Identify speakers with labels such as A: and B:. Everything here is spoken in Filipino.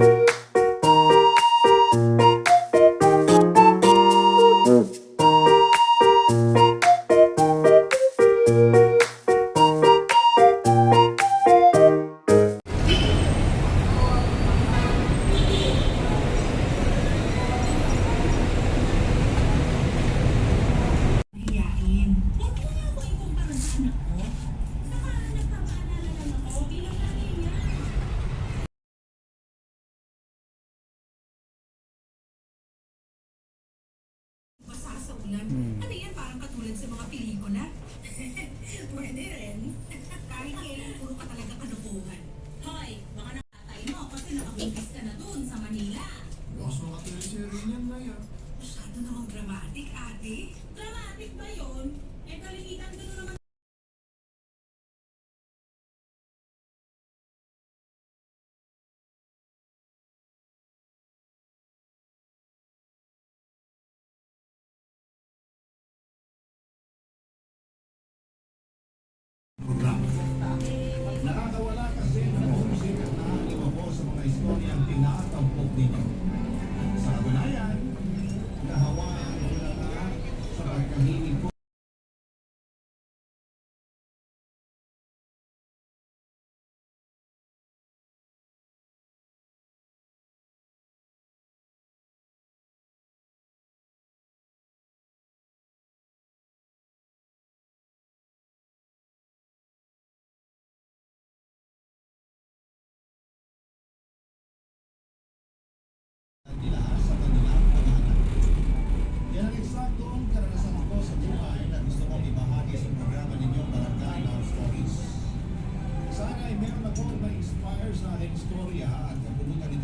A: Thank you. Tignan.
B: Hmm.
A: Ano yan, parang katulad sa mga pelikula. Pwede rin. Kahit kailan puro ka talaga kanukuhan. Hoy, baka nakatay mo kasi nakabungkis ka na dun sa Manila.
C: Lakas mga teleserye niyan na yan.
A: Masyado namang dramatic, ate.
C: Thank you. Ma-inspire sa aking istorya at ng